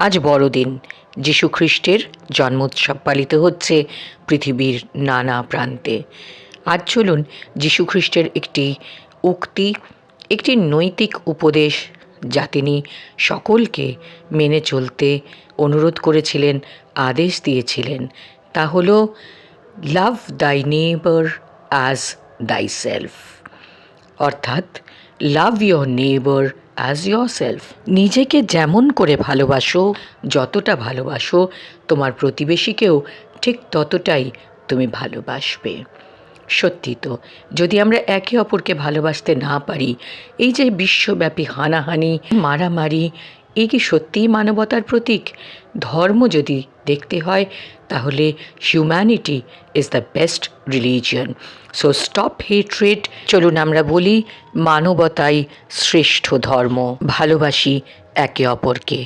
আজ বড়দিন। যীশু খ্রিস্টের জন্মোৎসব পালিত হচ্ছে পৃথিবীর নানা প্রান্তে। আজ চলুন যীশু খ্রিস্টের একটি উক্তি, একটি নৈতিক উপদেশ যা তিনি সকলকে মেনে চলতে অনুরোধ করেছিলেন, আদেশ দিয়েছিলেন। তা হল, লাভ দাই নেবার অ্যাজ দাই সেলফ অর্থাৎ, love your neighbour as your self নিজেকে যেমন করে ভালোবাসো, যতটা ভালোবাসো, তোমার প্রতিবেশীকেও ঠিক ততটাই তুমি ভালোবাসবে। সত্যি তো, যদি আমরা একে অপরকে ভালোবাসতে না পারি, এই যে বিশ্বব্যাপী হানাহানি, মারামারি এই কি সত্যিই মানবতার প্রতীক? ধর্ম যদি দেখতে হয়, তাহলে humanity is the best religion so stop hatred চলুন আমরা বলি, মানবতাই শ্রেষ্ঠ ধর্ম। ভালোবাসি একে অপরকে।